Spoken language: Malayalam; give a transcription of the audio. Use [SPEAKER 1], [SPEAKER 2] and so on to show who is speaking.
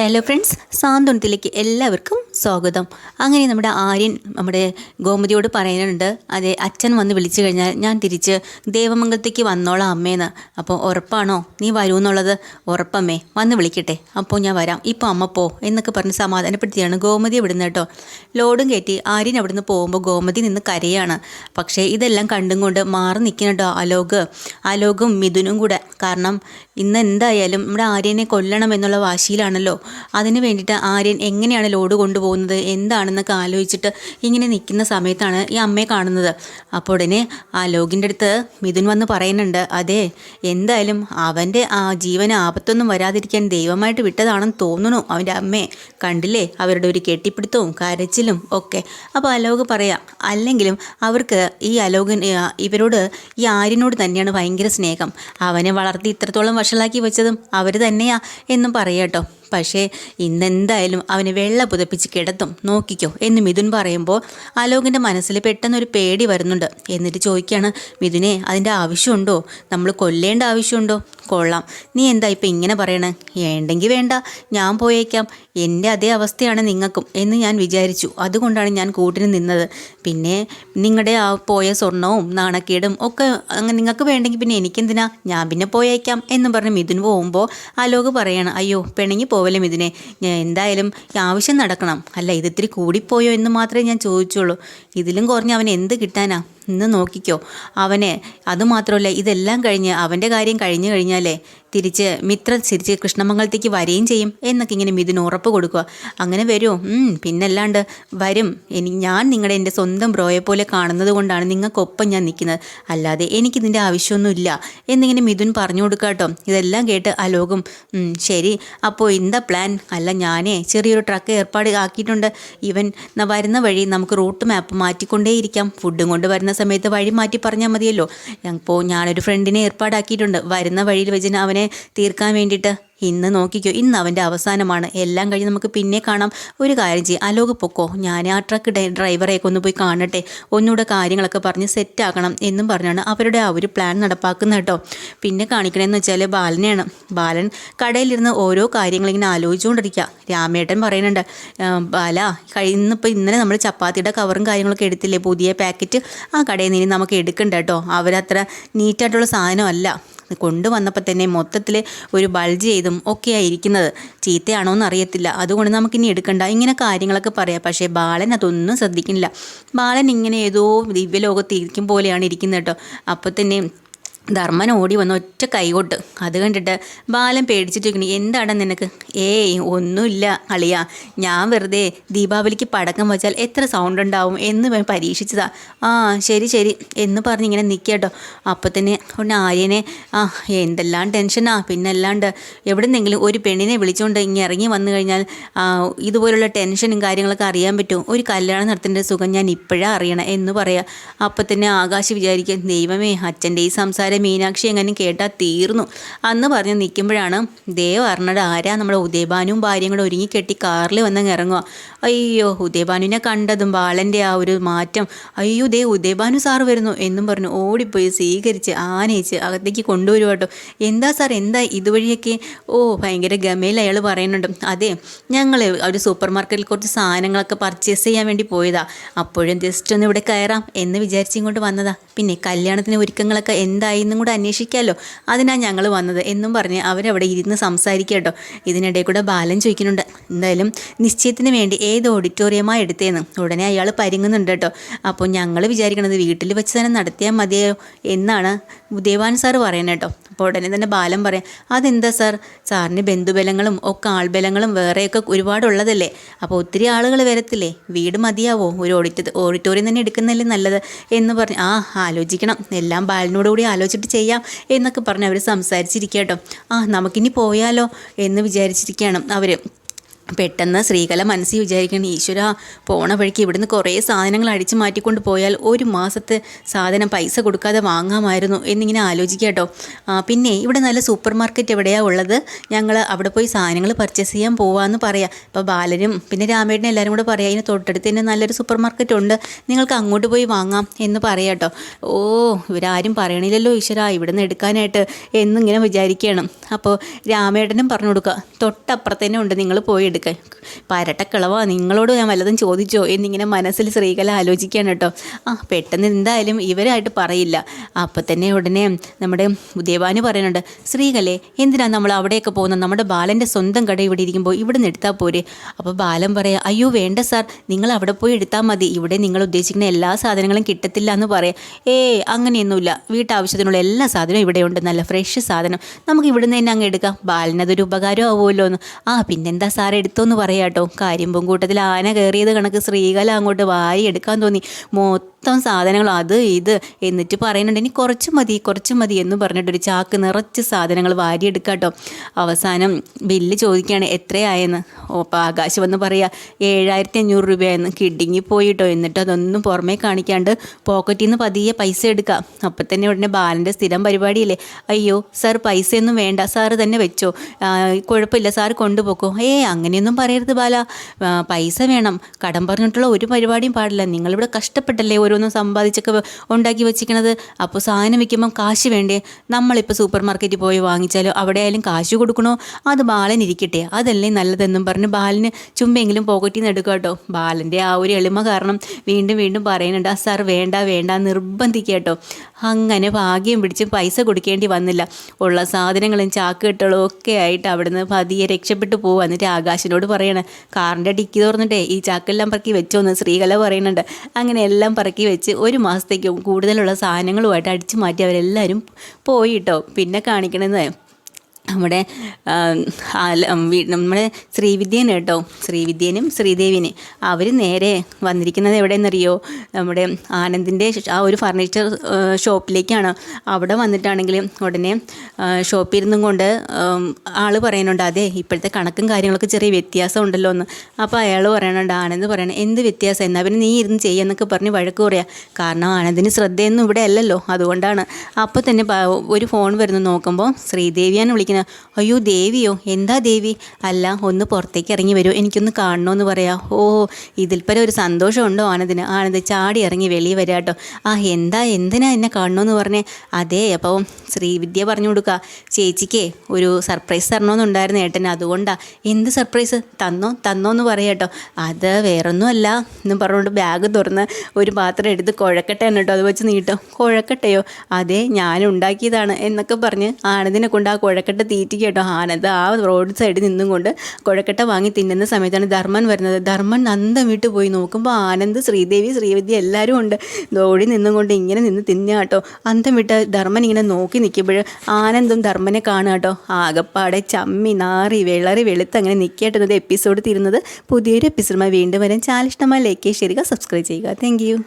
[SPEAKER 1] ഹലോ ഫ്രണ്ട്സ് സാന്ത്വനത്തിലേക്ക് എല്ലാവർക്കും സ്വാഗതം. അങ്ങനെ നമ്മുടെ ആര്യൻ നമ്മുടെ ഗോമതിയോട് പറയുന്നുണ്ട് അതെ അച്ഛൻ വന്ന് വിളിച്ചു കഴിഞ്ഞാൽ ഞാൻ തിരിച്ച് ദേവമംഗലത്തേക്ക് വന്നോളാം അമ്മേന്ന്. അപ്പോൾ ഉറപ്പാണോ? നീ വരൂ എന്നുള്ളത്? ഉറപ്പമ്മേ വന്ന് വിളിക്കട്ടെ. അപ്പോൾ ഞാൻ വരാം. ഇപ്പോൾ അമ്മ പോ എന്നൊക്കെ പറഞ്ഞ് സമാധാനപ്പെടുത്തിയാണ് ഗോമതി ഇവിടുന്ന് കേട്ടോ. ലോഡും കയറ്റി ആര്യൻ അവിടുന്ന് പോകുമ്പോൾ ഗോമതി നിന്ന് കരയാണ്. പക്ഷേ ഇതെല്ലാം കണ്ടും കൊണ്ട് മാറി നിൽക്കുന്നുണ്ടോ അലോക്. അലോകും മിഥുനും കൂടെ. കാരണം ഇന്ന് എന്തായാലും നമ്മുടെ ആര്യനെ കൊല്ലണം എന്നുള്ള വാശിയിലാണല്ലോ. അതിന് വേണ്ടിയിട്ട് ആര്യൻ എങ്ങനെയാണ് ലോഡ് കൊണ്ടുപോകുന്നത് എന്താണെന്നൊക്കെ ആലോചിച്ചിട്ട് ഇങ്ങനെ നിൽക്കുന്ന സമയത്താണ് ഈ അമ്മയെ കാണുന്നത്. അപ്പോൾ ഉടനെ ആ ലോഗിന്റെ അടുത്ത് മിഥുൻ വന്ന് പറയുന്നുണ്ട് അതെ എന്തായാലും അവന്റെ ആ ജീവന് ആപത്തൊന്നും വരാതിരിക്കാൻ ദൈവമായിട്ട് വിട്ടതാണെന്ന് തോന്നുന്നു അവന്റെ അമ്മയെ കണ്ടില്ലേ? അവരുടെ ഒരു കെട്ടിപ്പിടുത്തവും കരച്ചിലും ഒക്കെ. അപ്പോൾ അലോക് പറയാം അല്ലെങ്കിലും അവർക്ക് ഈ അലോകൻ ഇവരോട് ഈ ആര്യനോട് തന്നെയാണ് ഭയങ്കര സ്നേഹം. അവനെ വളർത്തി ഇത്രത്തോളം വഷളാക്കി വെച്ചതും അവർ തന്നെയാ എന്നും പറയാട്ടോ. പക്ഷേ ഇന്നെന്തായാലും അവന് വെള്ള പുതപ്പിച്ച് കിടത്തും. നോക്കിക്കോ. എന്ന് മിഥുൻ പറയുമ്പോൾ അലോകിന്റെ മനസ്സിൽ പെട്ടെന്നൊരു പേടി വരുന്നുണ്ട്. എന്നിട്ട് ചോദിക്കുകയാണ് മിഥുനെ അതിന്റെ ആവശ്യമുണ്ടോ? നമ്മൾ കൊല്ലേണ്ട ആവശ്യമുണ്ടോ? കൊള്ളാം. നീ എന്താ ഇപ്പം ഇങ്ങനെ പറയണേ? വേണ്ടെങ്കിൽ വേണ്ട. ഞാൻ പോയേക്കാം. എന്റെ അതേ അവസ്ഥയാണ് നിങ്ങൾക്കും എന്ന് ഞാൻ വിചാരിച്ചു. അതുകൊണ്ടാണ് ഞാൻ കൂട്ടിന് നിന്നത്. പിന്നെ നിങ്ങളുടെ ആ പോയ സ്വർണവും നാണക്കേടും ഒക്കെ അങ്ങനെ നിങ്ങൾക്ക് വേണ്ടെങ്കിൽ പിന്നെ എനിക്കെന്തിനാ? ഞാൻ പിന്നെ പോയേക്കാം എന്ന് പറഞ്ഞ് മിഥുൻ പോകുമ്പോൾ അലോക് പറയണം അയ്യോ പിണങ്ങി പോവല്ലേ ഇതിനെ. ഞാൻ എന്തായാലും ആവശ്യം നടക്കണം. അല്ല ഇത് ഇത്തിരി കൂടിപ്പോയോ എന്ന് മാത്രമേ ഞാൻ ചോദിച്ചുള്ളൂ. ഇതിലും കുറഞ്ഞ് അവൻ എന്ത് കിട്ടാനാ? ഇന്ന് നോക്കിക്കോ. അവനെ അതുമാത്രമല്ല ഇതെല്ലാം കഴിഞ്ഞ് അവന്റെ കാര്യം കഴിഞ്ഞു കഴിഞ്ഞാലേ തിരിച്ച് മിത്ര തിരിച്ച് കൃഷ്ണമംഗലത്തേക്ക് വരികയും ചെയ്യും എന്നൊക്കെ ഇങ്ങനെ മിഥുൻ ഉറപ്പ് കൊടുക്കുക അങ്ങനെ വരുമോ പിന്നല്ലാണ്ട് വരും. എനിക്ക് ഞാൻ നിങ്ങളുടെ എന്റെ സ്വന്തം ബ്രോയെ പോലെ കാണുന്നത് കൊണ്ടാണ് നിങ്ങൾക്കൊപ്പം ഞാൻ നിൽക്കുന്നത്. അല്ലാതെ എനിക്കിതിന്റെ ആവശ്യമൊന്നുമില്ല എന്നിങ്ങനെ മിഥുൻ പറഞ്ഞു കൊടുക്കാട്ടോ ഇതെല്ലാം കേട്ട് അലോകും ശരി. അപ്പോൾ എന്താ പ്ലാൻ? അല്ല ഞാനേ ചെറിയൊരു ട്രക്ക് ഏർപ്പാട് ആക്കിയിട്ടുണ്ട്. ഇവൻ വരുന്ന വഴി നമുക്ക് റൂട്ട് മാപ്പ് മാറ്റിക്കൊണ്ടേയിരിക്കാം. ഫുഡും കൊണ്ട് വരുന്ന സമയത്ത് വഴി മാറ്റി പറഞ്ഞാൽ മതിയല്ലോ. അപ്പോൾ ഞാനൊരു ഫ്രണ്ടിനെ ഏർപ്പാടാക്കിയിട്ടുണ്ട്. വരുന്ന വഴിയിൽ വെച്ച് അവനെ തീർക്കാൻ വേണ്ടിയിട്ട്. ഇന്ന് നോക്കിക്കോ ഇന്ന് അവന്റെ അവസാനമാണ്. എല്ലാം കഴിഞ്ഞ് നമുക്ക് പിന്നെ കാണാം. ഒരു കാര്യം ചെയ്യും. അലോക് പൊക്കോ ഞാൻ ആ ട്രക്ക് ഡ്രൈവറെയൊക്കെ ഒന്ന് പോയി കാണട്ടെ. ഒന്നുകൂടെ കാര്യങ്ങളൊക്കെ പറഞ്ഞ് സെറ്റാക്കണം എന്നും പറഞ്ഞാണ് അവരുടെ ആ ഒരു പ്ലാൻ നടപ്പാക്കുന്നത് കേട്ടോ. പിന്നെ കാണിക്കണമെന്ന് വെച്ചാൽ ബാലനെയാണ്. ബാലൻ കടയിലിരുന്ന് ഓരോ കാര്യങ്ങളിങ്ങനെ ആലോചിച്ചുകൊണ്ടിരിക്കുക രാമേട്ടൻ പറയുന്നുണ്ട് ബാല കഴിയുന്നിപ്പോൾ ഇന്നലെ നമ്മൾ ചപ്പാത്തിയുടെ കവറും കാര്യങ്ങളൊക്കെ എടുത്തില്ലേ? പുതിയ പാക്കറ്റ് ആ കടയിൽ നിന്ന് നമുക്ക് എടുക്കണ്ട കേട്ടോ. അവരത്ര നീറ്റായിട്ടുള്ള സാധനമല്ല. കൊണ്ടുവന്നപ്പോൾ തന്നെ മൊത്തത്തിൽ ഒരു ബൾജ് ചെയ്തും ഒക്കെയാണ് ഇരിക്കുന്നത് ചീത്തയാണോ എന്ന് അറിയത്തില്ല അതുകൊണ്ട് നമുക്കിനി എടുക്കണ്ട. ഇങ്ങനെ കാര്യങ്ങളൊക്കെ പറയാം. പക്ഷേ ബാലൻ അതൊന്നും ശ്രദ്ധിക്കുന്നില്ല. ബാലൻ ഇങ്ങനെ ഏതോ ദിവ്യലോകത്ത് ഇരിക്കും പോലെയാണ് ഇരിക്കുന്നത് കേട്ടോ. അപ്പോൾ തന്നെ ധർമ്മൻ ഓടി വന്ന ഒറ്റ കൈകൊട്ട്. അത് കണ്ടിട്ട് ബാലൻ പേടിച്ചിട്ടിരിക്കണി എന്താണ് നിനക്ക്? ഏയ് ഒന്നുമില്ല അളിയ. ഞാൻ വെറുതെ ദീപാവലിക്ക് പടക്കം വെച്ചാൽ എത്ര സൗണ്ട് ഉണ്ടാവും എന്ന് പരീക്ഷിച്ചതാ. ആ ശരി ശരി. എന്ന് പറഞ്ഞ് ഇങ്ങനെ നിൽക്കട്ടോ അപ്പോൾ തന്നെ ഒന്ന് ആര്യനെ ആ എന്തെല്ലാം ടെൻഷനാ. പിന്നെ അല്ലാണ്ട് എവിടെന്നെങ്കിലും ഒരു പെണ്ണിനെ വിളിച്ചുകൊണ്ട് ഇങ്ങനെ ഇറങ്ങി വന്നു കഴിഞ്ഞാൽ ഇതുപോലുള്ള ടെൻഷനും കാര്യങ്ങളൊക്കെ അറിയാൻ പറ്റും ഒരു കല്യാണം നടത്തേണ്ട സുഖം ഞാൻ ഇപ്പോഴാണ് അറിയണം എന്ന് പറയാം. അപ്പോൾ തന്നെ ആകാശ് വിചാരിക്കും ദൈവമേ അച്ഛന്റെ ഈ സംസാരം മീനാക്ഷി എങ്ങനെ കേട്ടാൽ തീർന്നു. അന്ന് പറഞ്ഞ് നിൽക്കുമ്പോഴാണ് ദേവ് അറിഞ്ഞത് ആരാ നമ്മുടെ ഉദയഭാനുവും ഭാര്യയും കൂടെ ഒരുങ്ങിക്കെട്ടി കാറിൽ വന്നങ്ങ് ഇറങ്ങുക അയ്യോ ഉദയഭാനുവിനെ കണ്ടതും ബാലന്റെ ആ ഒരു മാറ്റം. അയ്യോ ദേ ഉദയഭാനു സാർ വരുന്നു എന്നും പറഞ്ഞു. ഓടിപ്പോയി സ്വീകരിച്ച് ആനയിച്ച് അകത്തേക്ക് കൊണ്ടുവരും കേട്ടോ എന്താ സാർ എന്താ ഇതുവഴിയൊക്കെ? ഓ ഭയങ്കര ഗമയിൽ അയാൾ പറയുന്നുണ്ട്. അതെ ഞങ്ങൾ ഒരു സൂപ്പർ മാർക്കറ്റിൽ കുറച്ച് സാധനങ്ങളൊക്കെ പർച്ചേസ് ചെയ്യാൻ വേണ്ടി പോയതാ. അപ്പോഴും ജസ്റ്റ് ഒന്ന് ഇവിടെ കയറാം എന്ന് വിചാരിച്ച് ഇങ്ങോട്ട് വന്നതാ. പിന്നെ കല്യാണത്തിന് ഒരുക്കങ്ങളൊക്കെ എന്തായി എന്നും കൂടെ അന്വേഷിക്കാമല്ലോ അതിനാണ് ഞങ്ങൾ വന്നത്. എന്നും പറഞ്ഞ് അവരവിടെ ഇരുന്ന് സംസാരിക്കുക കേട്ടോ. ഇതിനിടയിൽ കൂടെ ബാലൻ ചോദിക്കുന്നുണ്ട്. എന്തായാലും നിശ്ചയത്തിന് വേണ്ടി ഏത് ഓഡിറ്റോറിയമായി എടുത്തേന്ന്. ഉടനെ അയാൾ പരിങ്ങുന്നുണ്ട് കേട്ടോ. അപ്പോൾ ഞങ്ങൾ വിചാരിക്കണത് വീട്ടിൽ വെച്ച് തന്നെ നടത്തിയാൽ മതിയോ എന്നാണ് ദേവാൻ സാർ പറയുന്നത് കേട്ടോ. അപ്പോൾ ഉടനെ തന്നെ ബാലൻ പറയും അതെന്താ സാർ? സാറിന് ബന്ധുബലങ്ങളും ഒക്കെ ആൾബലങ്ങളും വേറെയൊക്കെ ഒരുപാടുള്ളതല്ലേ അപ്പോൾ ഒത്തിരി ആളുകൾ വരത്തില്ലേ? വീട് മതിയാവോ? ഒരു ഓഡിറ്റ ഓഡിറ്റോറിയം തന്നെ എടുക്കുന്നതല്ലേ നല്ലത്? എന്ന് പറഞ്ഞ് ആ ആലോചിക്കണം. എല്ലാം ബാലനോട് കൂടി ആലോചിച്ചിട്ട് ചെയ്യാം എന്നൊക്കെ പറഞ്ഞ് അവർ സംസാരിച്ചിരിക്കുക കേട്ടോ ആ നമുക്കിനി പോയാലോ എന്ന് വിചാരിച്ചിരിക്കുകയാണ് അവർ പെട്ടെന്ന് ശ്രീകല മനസ്സിൽ വിചാരിക്കണം ഈശ്വര പോണ വഴിക്ക് ഇവിടുന്ന് കുറേ സാധനങ്ങൾ അടിച്ചു മാറ്റിക്കൊണ്ട് പോയാൽ ഒരു മാസത്തെ സാധനം പൈസ കൊടുക്കാതെ വാങ്ങാമായിരുന്നു എന്നിങ്ങനെ ആലോചിക്കുക കേട്ടോ. പിന്നെ ഇവിടെ നല്ല സൂപ്പർ മാർക്കറ്റ് എവിടെയാണ് ഉള്ളത്? ഞങ്ങൾ അവിടെ പോയി സാധനങ്ങൾ പർച്ചേസ് ചെയ്യാൻ പോവാമെന്ന് പറയാം. അപ്പോൾ ബാലനും പിന്നെ രാമേട്ടനും എല്ലാവരും കൂടെ പറയാം ഇതിന് തൊട്ടടുത്ത് തന്നെ നല്ലൊരു സൂപ്പർ മാർക്കറ്റ് ഉണ്ട്. നിങ്ങൾക്ക് അങ്ങോട്ട് പോയി വാങ്ങാം എന്ന് പറയാം കേട്ടോ. ഓ ഇവരാരും പറയണില്ലല്ലോ ഈശ്വര ഇവിടുന്ന് എടുക്കാനായിട്ട് എന്നിങ്ങനെ വിചാരിക്കണം അപ്പോൾ രാമേട്ടനും പറഞ്ഞു കൊടുക്കുക തൊട്ടപ്പുറത്തന്നെ ഉണ്ട് നിങ്ങൾ പോയി പരട്ടക്കിളവാ നിങ്ങളോട് ഞാൻ വല്ലതും ചോദിച്ചോ? എന്നിങ്ങനെ മനസ്സിൽ സ്ത്രീകളെ ആലോചിക്കുകയാണ് കേട്ടോ. ആ പെട്ടെന്ന് എന്തായാലും ഇവരായിട്ട് പറയില്ല. അപ്പം തന്നെ ഉടനെ നമ്മുടെ ദേവാനി പറയുന്നുണ്ട് സ്ത്രീകളെ എന്തിനാണ് നമ്മൾ അവിടെയൊക്കെ പോകുന്നത് നമ്മുടെ ബാലന്റെ സ്വന്തം കട ഇവിടെ ഇരിക്കുമ്പോൾ ഇവിടെ നിന്ന് എടുത്താൽ പോരെ? അപ്പോൾ ബാലൻ പറയാം അയ്യോ വേണ്ട സാർ. നിങ്ങൾ അവിടെ പോയി എടുത്താൽ മതി. ഇവിടെ നിങ്ങൾ ഉദ്ദേശിക്കുന്ന എല്ലാ സാധനങ്ങളും കിട്ടത്തില്ല എന്ന് പറയാം. ഏ അങ്ങനെയൊന്നുമില്ല. വീട്ടാവശ്യത്തിനുള്ള എല്ലാ സാധനവും ഇവിടെയുണ്ട് നല്ല ഫ്രഷ് സാധനം. നമുക്ക് ഇവിടുന്ന് തന്നെ അങ്ങ് എടുക്കാം. ബാലനതൊരു ഉപകാരം ആവുമല്ലോ എന്ന് ആ പിന്നെന്താ സാർ എടുത്തോന്ന് പറയാം കേട്ടോ കാര്യമ്പും കൂട്ടത്തിൽ ആന കയറിയത് കണക്ക് ശ്രീകല അങ്ങോട്ട് വാരി എടുക്കാൻ തോന്നി. മൊത്തം സാധനങ്ങൾ അത് ഇത് എന്നിട്ട് പറയുന്നുണ്ട് ഇനി കുറച്ച് മതി കുറച്ച് മതി എന്ന് പറഞ്ഞിട്ട് ഒരു ചാക്ക് നിറച്ച് സാധനങ്ങൾ വാരി കേട്ടോ അവസാനം ബില്ല് ചോദിക്കുകയാണ് എത്രയായെന്ന്? ഓ അപ്പോൾ ആകാശ് വന്ന് പറയാ ഏഴായിരത്തി അഞ്ഞൂറ് രൂപയായെന്ന്. കിടുങ്ങി പോയിട്ടോ എന്നിട്ട് അതൊന്നും പുറമേ കാണിക്കാണ്ട് പോക്കറ്റിൽ നിന്ന് പതിയെ പൈസ എടുക്കാം. അപ്പം തന്നെ ഉടനെ ബാലന്റെ സ്ഥിരം പരിപാടിയില്ലേ അയ്യോ സാർ പൈസയൊന്നും വേണ്ട സാറ് തന്നെ വെച്ചോ. കുഴപ്പമില്ല സാർ കൊണ്ടുപോക്കോ. ഏ അങ്ങനെയൊന്നും പറയരുത് ബാല. പൈസ വേണം. കടം പറഞ്ഞിട്ടുള്ള ഒരു പരിപാടിയും പാടില്ല. നിങ്ങളിവിടെ കഷ്ടപ്പെട്ടല്ലേ ഓരോന്നും സമ്പാദിച്ചൊക്കെ ഉണ്ടാക്കി വെച്ചിരിക്കണത്? അപ്പോൾ സാധനം വിൽക്കുമ്പം കാശ് വേണ്ടേ? നമ്മളിപ്പോൾ സൂപ്പർ മാർക്കറ്റിൽ പോയി വാങ്ങിച്ചാലോ? അവിടെ ആയാലും കാശ് കൊടുക്കണോ? അത് ബാലൻ ഇരിക്കട്ടെ. അതല്ലേ നല്ലതെന്നും പറഞ്ഞ് ബാലന് ചുമ്പെങ്കിലും പോക്കറ്റിൽ നിന്ന് കേട്ടോ. ബാലന്റെ ആ ഒരു എളിമ കാരണം വീണ്ടും വീണ്ടും പറയുന്നുണ്ട് ആ സാർ വേണ്ട വേണ്ട നിർബന്ധിക്കുക കേട്ടോ. അങ്ങനെ ഭാഗ്യം പിടിച്ച് പൈസ കൊടുക്കേണ്ടി വന്നില്ല. ഉള്ള സാധനങ്ങളും ചാക്കുകെട്ടുകളും ഒക്കെ ആയിട്ട് അവിടുന്ന് പതിയെ രക്ഷപ്പെട്ടു പോകുക എന്നിട്ട് ആകാശിനോട് പറയണേ കാറിന്റെ ഡിക്കി തുറന്നിട്ടേ ഈ ചാക്കെല്ലാം പറക്കി വെച്ചോന്ന് സ്ത്രീകല പറയുന്നുണ്ട്. അങ്ങനെ എല്ലാം പറക്കി വെച്ച് ഒരു മാസത്തേക്കും കൂടുതലുള്ള സാധനങ്ങളുമായിട്ട് അടിച്ചു മാറ്റി അവരെല്ലാവരും പോയിട്ടോ പിന്നെ കാണിക്കണത് നമ്മുടെ നമ്മുടെ ശ്രീവിദ്യനെ കേട്ടോ ശ്രീവിദ്യനും ശ്രീദേവിനെ. അവർ നേരെ വന്നിരിക്കുന്നത് എവിടെയെന്നറിയോ? നമ്മുടെ ആനന്ദിന്റെ ആ ഒരു ഫർണിച്ചർ ഷോപ്പിലേക്കാണ് അവിടെ വന്നിട്ടാണെങ്കിൽ ഉടനെ ഷോപ്പിൽ ഇരുന്നും കൊണ്ട് ആൾ പറയുന്നുണ്ട് അതെ ഇപ്പോഴത്തെ കണക്കും കാര്യങ്ങളൊക്കെ ചെറിയ വ്യത്യാസം ഉണ്ടല്ലോ എന്ന്. അപ്പോൾ അയാൾ പറയണുണ്ട് ആനന്ദ് പറയണം എന്ത് വ്യത്യാസം? എന്നാൽ പിന്നെ നീ ഇരുന്ന് ചെയ്യാന്നൊക്കെ പറഞ്ഞ് വഴക്ക് പറയാ. കാരണം ആനന്ദിന് ശ്രദ്ധയൊന്നും ഇവിടെ അല്ലല്ലോ അതുകൊണ്ടാണ്. അപ്പോൾ തന്നെ ഒരു ഫോൺ വരുന്നു നോക്കുമ്പോൾ ശ്രീദേവിയാണ് വിളിക്കുന്നത് അയ്യോ ദേവിയോ എന്താ ദേവി? അല്ല ഒന്ന് പുറത്തേക്ക് ഇറങ്ങി വരൂ എനിക്കൊന്ന് കാണണമെന്ന് പറയാം. ഓ ഇതിൽ പരം ഒരു സന്തോഷമുണ്ടോ ആനന്ദിന്? ആനന്ദ് ചാടി ഇറങ്ങി വെളിയിൽ വരിക കേട്ടോ ആ എന്താ എന്തിനാ എന്നെ കാണണമെന്ന് പറഞ്ഞേ? അതേ അപ്പോൾ ശ്രീവിദ്യ പറഞ്ഞു കൊടുക്കുക ചേച്ചിക്കേ ഒരു സർപ്രൈസ് തരണമെന്നുണ്ടായിരുന്നു ഏട്ടൻ അതുകൊണ്ടാ. എന്ത് സർപ്രൈസ്? തന്നോ തന്നോ എന്ന് പറയാം കേട്ടോ അത് വേറൊന്നുമല്ല എന്ന് പറഞ്ഞുകൊണ്ട് ബാഗ് തുറന്ന് ഒരു പാത്രം എടുത്ത് കുഴക്കട്ടയാണ് കേട്ടോ അത് വെച്ച് നീട്ടോ. കുഴക്കട്ടയോ? അതെ ഞാൻ ഉണ്ടാക്കിയതാണ് എന്നൊക്കെ പറഞ്ഞ് ആനന്ദിനെ കൊണ്ട് ആ കുഴക്കട്ട തീറ്റിക്ക് കേട്ടോ ആനന്ദ് ആ റോഡ് സൈഡിൽ നിന്നും കൊണ്ട് കുഴക്കട്ട വാങ്ങി തിന്നുന്ന സമയത്താണ് ധർമ്മൻ വരുന്നത്. ധർമ്മൻ നന്ദം വീട്ട് പോയി. നോക്കുമ്പോൾ ആനന്ദ് ശ്രീദേവി ശ്രീവിദ്യ എല്ലാവരും ഉണ്ട്. ഓടി നിന്നും കൊണ്ട് ഇങ്ങനെ നിന്ന് തിന്നുക കേട്ടോ. അന്തം വിട്ട് ധർമ്മൻ ഇങ്ങനെ നോക്കി നിൽക്കുമ്പോൾ ആനന്ദും ധർമ്മനെ കാണുക കേട്ടോ. ആകപ്പാടെ ചമ്മി നാറി വിളറി വെളുത്ത് അങ്ങനെ നിൽക്കേട്ടുന്നത് എപ്പിസോഡ് തീരുന്നത് പുതിയൊരു എപ്പിസോഡുമായി വീണ്ടും വരാൻ ചാലിഷ്ടമായി ലൈക്ക് ചെയ്യുക സബ്സ്ക്രൈബ് ചെയ്യുക. താങ്ക്